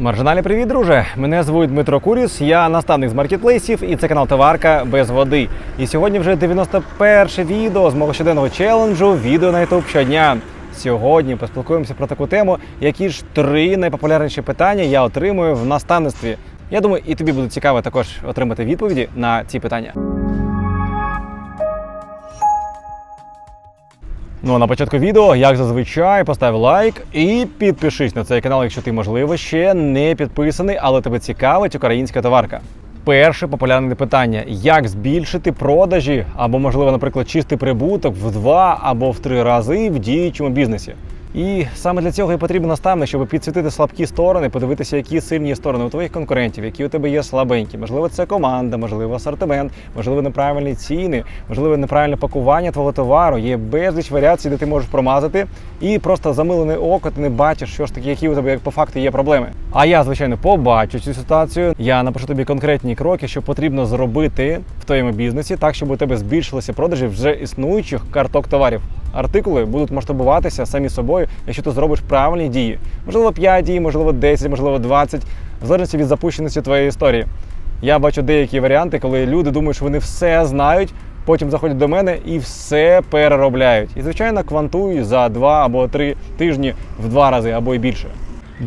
Маржинальний привіт, друже! Мене звуть Дмитро Куріс, я наставник з маркетплейсів і це канал Товарка без води. І сьогодні вже 91 відео з мого щоденного челенджу відео на YouTube щодня. Сьогодні поспілкуємося про таку тему, які ж три найпопулярніші питання я отримую в наставництві. Я думаю, і тобі буде цікаво також отримати відповіді на ці питання. Ну а на початку відео, як зазвичай, постав лайк і підпишись на цей канал, якщо ти, можливо, ще не підписаний, але тебе цікавить українська товарка. Перше популярне питання: як збільшити продажі або, можливо, наприклад, чистий прибуток в два або в три рази в діючому бізнесі. І саме для цього і потрібен наставник, щоб підсвітити слабкі сторони, подивитися, які сильні сторони у твоїх конкурентів, які у тебе є слабенькі. Можливо, це команда, можливо, асортимент, можливо, неправильні ціни, можливо, неправильне пакування твого товару. Є безліч варіацій, де ти можеш промазати, і просто замилене око, ти не бачиш, що ж таке, які у тебе як по факту є проблеми. А я, звичайно, побачу цю ситуацію. Я напишу тобі конкретні кроки, що потрібно зробити в твоєму бізнесі, так щоб у тебе збільшилися продажі вже існуючих карток товарів. Артикули будуть масштабуватися самі собою, якщо ти зробиш правильні дії. Можливо, 5 дій, можливо, 10, можливо, 20, в залежності від запущеності твоєї історії. Я бачу деякі варіанти, коли люди думають, що вони все знають, потім заходять до мене і все переробляють. І, звичайно, квантую за 2 або 3 тижні в два рази або й більше.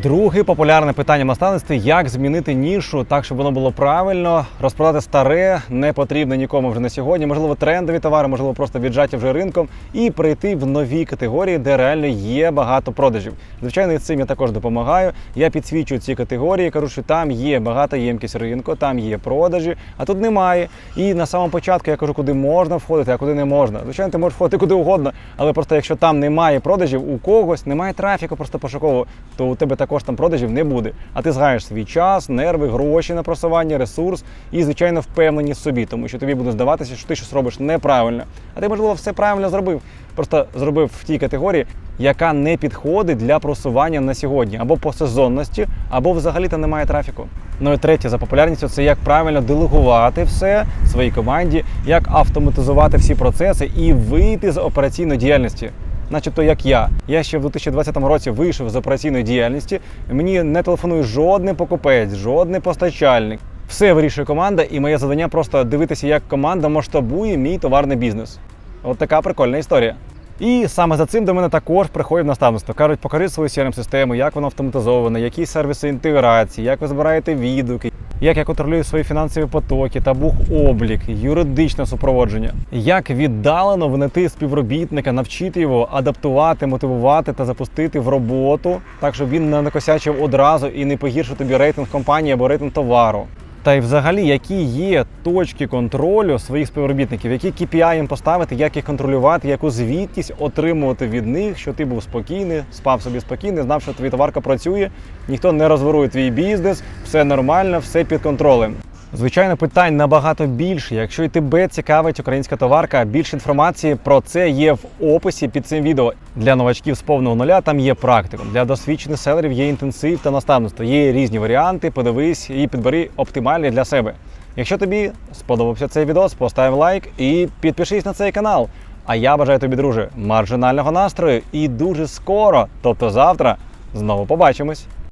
Друге популярне питання в наставництві – як змінити нішу так, щоб воно було правильно, розпродати старе, не потрібне нікому вже на сьогодні, можливо, трендові товари, можливо, просто віджаті вже ринком, і прийти в нові категорії, де реально є багато продажів. Звичайно, цим я також допомагаю. Я підсвічую ці категорії, кажу, що там є багата ємкість ринку, там є продажі, а тут немає. І на самому початку я кажу, куди можна входити, а куди не можна. Звичайно, ти можеш входити куди угодно, але просто якщо там немає продажів, у когось немає трафіку, просто пошукового, то у тебе також там продажів не буде. А ти згаєш свій час, нерви, гроші на просування, ресурс і, звичайно, впевненість в собі, тому що тобі буде здаватися, що ти щось робиш неправильно. А ти, можливо, все правильно зробив. Просто зробив в тій категорії, яка не підходить для просування на сьогодні, або по сезонності, або взагалі-то немає трафіку. Ну і третє за популярністю це як правильно делегувати все своїй команді, як автоматизувати всі процеси і вийти з операційної діяльності начебто як я. Я ще в 2020 році вийшов з операційної діяльності. Мені не телефонує жодний покупець, жодний постачальник. Все вирішує команда, і моє завдання просто дивитися, як команда масштабує мій товарний бізнес. От така прикольна історія. І саме за цим до мене також приходять наставництво. Кажуть, покажи свою crm систему як вона автоматизована, які сервіси інтеграції, як ви збираєте відгуки, як я контролюю свої фінансові потоки та бухоблік, юридичне супроводження, як віддалено внести співробітника, навчити його адаптувати, мотивувати та запустити в роботу, так щоб він не накосячив одразу і не погіршив тобі рейтинг компанії або рейтинг товару. Та й взагалі, які є точки контролю своїх співробітників, які KPI їм поставити, як їх контролювати, яку звітність отримувати від них, що ти був спокійний, спав собі спокійний, знав, що твій товарка працює, ніхто не розворує твій бізнес, все нормально, все під контролем. Звичайно, питань набагато більше. Якщо і тебе цікавить українська товарка, більше інформації про це є в описі під цим відео. Для новачків з повного нуля там є практикум. Для досвідчених селерів є інтенсив та наставництво. Є різні варіанти. Подивись і підбери оптимальний для себе. Якщо тобі сподобався цей відео, постав лайк і підпишись на цей канал. А я бажаю тобі, друже, маржинального настрою і дуже скоро, тобто завтра, знову побачимось.